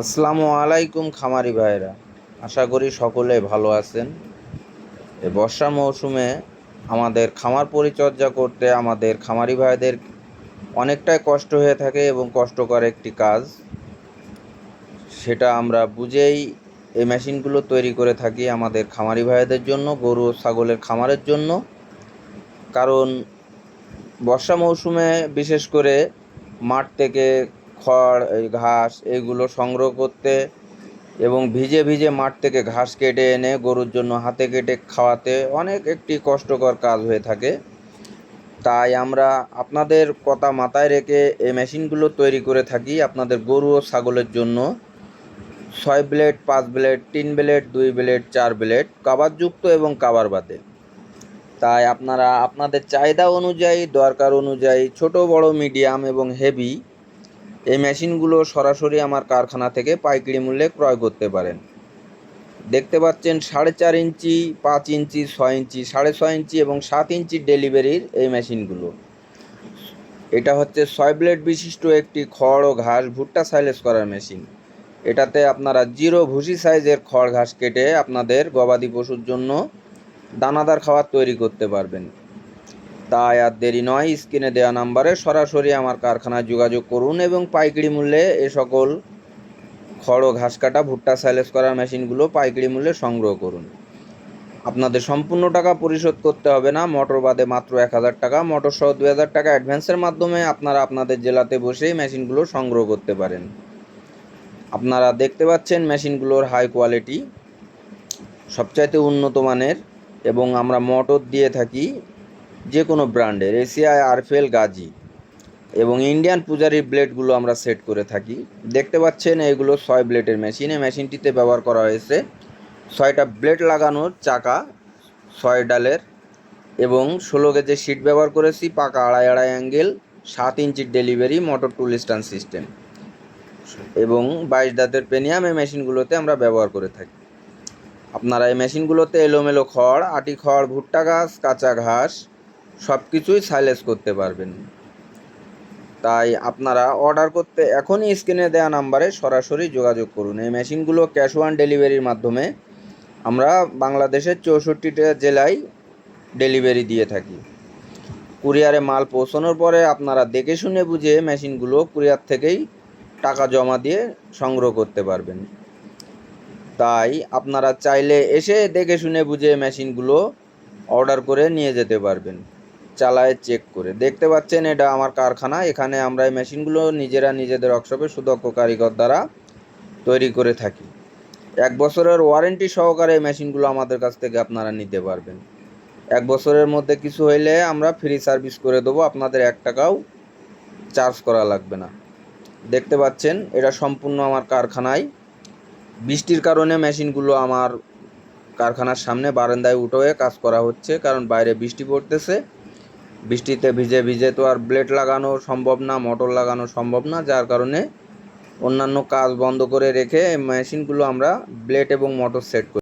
আসসালামু আলাইকুম খামারি ভাইরা আশা করি সকলে ভালো আছেন। এই বর্ষা মৌসুমে আমাদের খামার পরিচর্যা করতে আমাদের খামারি ভাইদের অনেকটাই কষ্ট হয়ে থাকে এবং কষ্টকর একটি কাজ। সেটা আমরা বুঝেই এই মেশিনগুলো তৈরি করে থাকি আমাদের খামারি ভাইদের জন্য, গরু ও ছাগলের খামারের জন্য। কারণ বর্ষা মৌসুমে বিশেষ করে মাঠ থেকে খড়, এই ঘাস এইগুলো সংগ্রহ করতে এবং ভিজে ভিজে মাঠ থেকে ঘাস কেটে এনে গরুর জন্য হাতে কেটে খাওয়াতে অনেক একটি কষ্টকর কাজ হয়ে থাকে। তাই আমরা আপনাদের কথা মাথায় রেখে এই মেশিনগুলো তৈরি করে থাকি আপনাদের গরু ও ছাগলের জন্য। ছয় ব্লেড, পাঁচ ব্লেড, তিন ব্লেড, দুই ব্লেড, চার ব্লেড কাবারযুক্ত এবং কাবার বাদে তাই আপনারা আপনাদের চাহিদা অনুযায়ী, দরকার অনুযায়ী ছোট, বড়, মিডিয়াম এবং হেভি এই মেশিনগুলো সরাসরি আমার কারখানা থেকে পাইকারি মূল্যে ক্রয় করতে পারেন। দেখতে পাচ্ছেন সাড়ে চার ইঞ্চি, পাঁচ ইঞ্চি, ছয় ইঞ্চি, সাড়ে ছয় ইঞ্চি এবং সাত ইঞ্চি ডেলিভারির এই মেশিনগুলো। এটা হচ্ছে ছয় ব্লেড বিশিষ্ট একটি খড় ও ঘাস ভুট্টা সাইলেস করার মেশিন। এটাতে আপনারা জিরো ভুসি সাইজের খড় ঘাস কেটে আপনাদের গবাদি পশুর জন্য দানাদার খাবার তৈরি করতে পারবেন। তাই আর দেরি নয়, স্ক্রিনে দেওয়া নাম্বারে সরাসরি আমার কারখানায় যোগাযোগ করুন এবং পাইকারি মূল্যে এ সকল খড়, ঘাস কাটা, ভুট্টা সাইলেস করার মেশিনগুলো পাইকারি মূল্যে সংগ্রহ করুন। আপনাদের সম্পূর্ণ টাকা পরিশোধ করতে হবে না, মোটর বাদে মাত্র এক হাজার টাকা, মোটর সহ দুই হাজার টাকা অ্যাডভান্সের মাধ্যমে আপনারা আপনাদের জেলাতে বসেই মেশিনগুলো সংগ্রহ করতে পারেন। আপনারা দেখতে পাচ্ছেন মেশিনগুলোর হাই কোয়ালিটি, সবচাইতে উন্নত মানের এবং আমরা মোটর দিয়ে থাকি যে কোনো ব্র্যান্ডের, এসিআই আরফেল গাজি এবং ইন্ডিয়ান পূজারির ব্লেডগুলো আমরা সেট করে থাকি। দেখতে পাচ্ছেন এইগুলো ছয় ব্লেডের মেশিন। এই মেশিনটিতে ব্যবহার করা হয়েছে ছয়টা ব্লেড লাগানোর চাকা, ছয় ডালের এবং ষোলো গেজের সিট ব্যবহার করেছি, পাকা আড়াই আড়াই অ্যাঙ্গেল, সাত ইঞ্চির delivery, motor tool stand system এবং বাইশ দাঁতের পেনিয়াম এই মেশিনগুলোতে আমরা ব্যবহার করে থাকি। আপনারা এই মেশিনগুলোতে এলোমেলো খড়, আটি খড়, ভুট্টা ঘাস কাঁচা ঘাস সব কিছুই সাইলেস করতে পারবেন। তাই আপনারা অর্ডার করতে এখনই স্ক্রিনে দেওয়া নাম্বারে সরাসরি যোগাযোগ করুন। এই মেশিনগুলো ক্যাশ অন ডেলিভারির মাধ্যমে আমরা বাংলাদেশের চৌষট্টিটা জেলায় ডেলিভারি দিয়ে থাকি। কুরিয়ারে মাল পৌঁছানোর পরে আপনারা দেখে শুনে বুঝে মেশিনগুলো কুরিয়ার থেকেই টাকা জমা দিয়ে সংগ্রহ করতে পারবেন। তাই আপনারা চাইলে এসে দেখে শুনে বুঝে মেশিনগুলো অর্ডার করে নিয়ে যেতে পারবেন। চালায় চেক করে। দেখতে পাচ্ছেন এটা আমার কারখানা। এখানে আমরা এই মেশিনগুলো নিজেরা নিজেদের ওয়ার্কশপে সুদক্ষ কারিগর দ্বারা তৈরি করে থাকি। এক বছরের ওয়ারেন্টি সহকারে এই মেশিনগুলো আমাদের কাছ থেকে আপনারা নিতে পারবেন। এক বছরের মধ্যে কিছু হইলে আমরা ফ্রি সার্ভিস করে দেবো, আপনাদের এক টাকাও চার্জ করা লাগবে না। দেখতে পাচ্ছেন, এটা সম্পূর্ণ আমার কারখানায়। বৃষ্টির কারণে মেশিনগুলো আমার কারখানার সামনে বারান্দায় উঠে কাজ করা হচ্ছে, কারণ বাইরে বৃষ্টি পড়তেছে। বৃষ্টিতে ভিজে ভিজে তো আর ব্লেড লাগানো সম্ভব না মোটর লাগানো সম্ভব না, যার কারণে অন্যান্য কাজ বন্ধ করে রেখে মেশিনগুলো আমরা ব্লেড এবং মোটর সেট করি।